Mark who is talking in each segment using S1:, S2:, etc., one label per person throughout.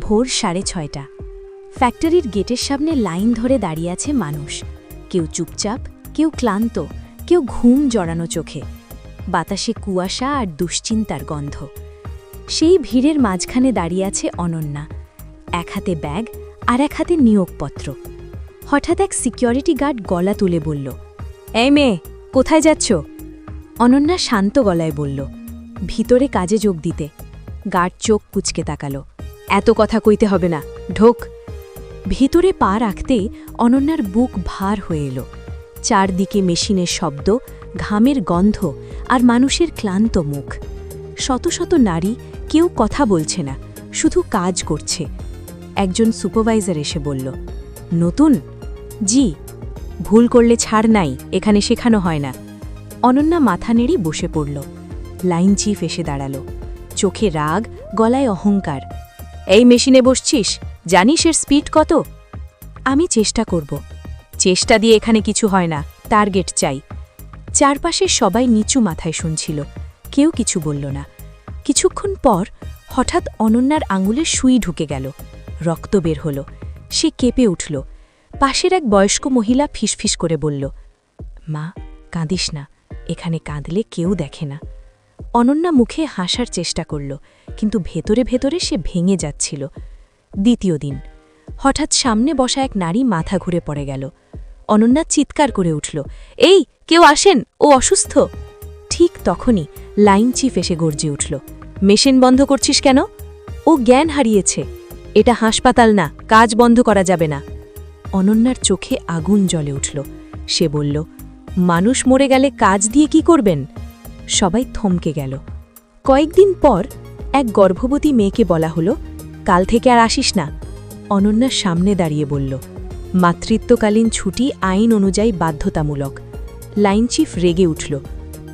S1: ভোর সাড়ে ছয়টা। ফ্যাক্টরির গেটের সামনে লাইন ধরে দাঁড়িয়ে আছে মানুষ। কেউ চুপচাপ, কেউ ক্লান্ত, কেউ ঘুম জড়ানো চোখে। বাতাসে কুয়াশা আর দুশ্চিন্তার গন্ধ। সেই ভিড়ের মাঝখানে দাঁড়িয়ে আছে অনন্যা। এক হাতে ব্যাগ আর এক হাতে নিয়োগপত্র। হঠাৎ এক সিকিউরিটি গার্ড গলা তুলে বলল, এই মেয়ে, কোথায় যাচ্ছ? অনন্যা শান্ত গলায় বলল, ভিতরে কাজে যোগ দিতে। গার্ড চোখ কুচকে তাকালো। এত কথা কইতে হবে না। ঢোক। ভিতরে পা রাখতেই অনন্যার বুক ভার হয়ে এলো। চারদিকে মেশিনের শব্দ, ঘামের গন্ধ আর মানুষের ক্লান্ত মুখ। শত শত নারী কেউ কথা বলছে না, শুধু কাজ করছে। একজন সুপারভাইজার এসে বলল, নতুন? জি। ভুল করলে ছাড় নাই, এখানে শেখানো হয় না। অনন্যা মাথা নেড়ে বসে পড়ল। লাইন চিফ এসে দাঁড়াল। চোখে রাগ, গলায় অহংকার। এই মেশিনে বসছিস? জানিস এর স্পিড কত? আমি চেষ্টা করব। চেষ্টা দিয়ে এখানে কিছু হয় না। টার্গেট চাই। চারপাশে সবাই নিচু মাথায় শুনছিল। কেউ কিছু বলল না। কিছুক্ষণ পর হঠাৎ অনন্যার আঙুলে সুই ঢুকে গেল। রক্ত বের হল। সে কেঁপে উঠল। পাশের এক বয়স্ক মহিলা ফিসফিস করে বলল, মা, কাঁদিস না। এখানে কাঁদলে কেউ দেখে না। অনন্যা মুখে হাসার চেষ্টা করল, কিন্তু ভেতরে ভেতরে সে ভেঙে যাচ্ছিল। দ্বিতীয় দিন, হঠাৎ সামনে বসা এক নারী মাথা ঘুরে পড়ে গেল। অনন্যা চিৎকার করে উঠল, এই, কেউ আসেন? ও অসুস্থ? ঠিক তখনই লাইন চিফ এসে গর্জে উঠল, মেশিন বন্ধ করছিস কেন? ও জ্ঞান হারিয়েছে। এটা হাসপাতাল না, কাজ বন্ধ করা যাবে না। অনন্যার চোখে আগুন জ্বলে উঠল। সে বলল, মানুষ মরে গেলে কাজ দিয়ে কি করবেন? সবাই থমকে গেল। কয়েকদিন পর এক গর্ভবতী মেয়েকে বলা হলো, কাল থেকে আর আসিস না। অনন্যার সামনে দাঁড়িয়ে বলল, মাতৃত্বকালীন ছুটি আইন অনুযায়ী বাধ্যতামূলক। লাইন চিফ রেগে উঠল,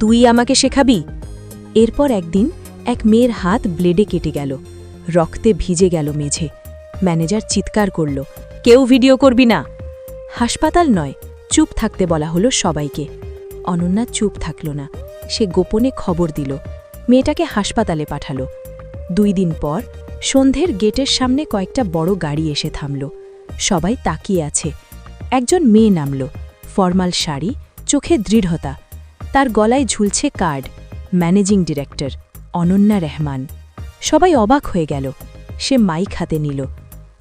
S1: তুই আমাকে শেখাবি? এরপর একদিন এক মেয়ের হাত ব্লেডে কেটে গেল, রক্তে ভিজে গেল মেঝে। ম্যানেজার চিৎকার করল, কেউ ভিডিও করবি না? হাসপাতাল নয়, চুপ থাকতে বলা হলো সবাইকে। অনন্যা চুপ থাকল না। সে গোপনে খবর দিল। মেয়েটাকে হাসপাতালে পাঠালো। দুই দিন পর সন্ধ্যের গেটের সামনে কয়েকটা বড় গাড়ি এসে থামল। সবাই তাকিয়ে আছে। একজন মেয়ে নামল। ফরমাল শাড়ি, চোখে দৃঢ়তা। তার গলায় ঝুলছে card. Managing director, Ananya Rahman. সবাই অবাক হয়ে গেল। সে মাইক হাতে নিল।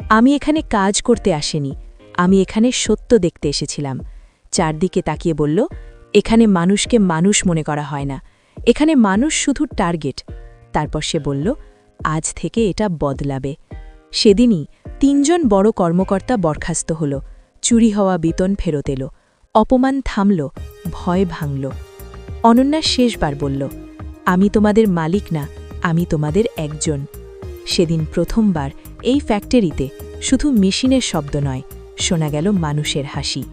S1: আমি এখানে কাজ করতে আসেনি। আমি এখানে সত্য দেখতে এসেছিলাম। চারদিকে তাকিয়ে বলল এখানে মানুষকে মানুষ মনে করা হয় না। এখানে মানুষ শুধু টার্গেট। তারপর সে বলল, আজ থেকে এটা বদলাবে। সেদিনই তিনজন বড় কর্মকর্তা বরখাস্ত হল। চুরি হওয়া বেতন ফেরত এলো। অপমান থামল, ভয় ভাঙল। অনন্যা শেষবার বলল, আমি তোমাদের মালিক না, আমি তোমাদের একজন। সেদিন প্রথমবার এই ফ্যাক্টরিতে শুধু মেশিনের শব্দ নয়, শোনা গেল মানুষের হাসি।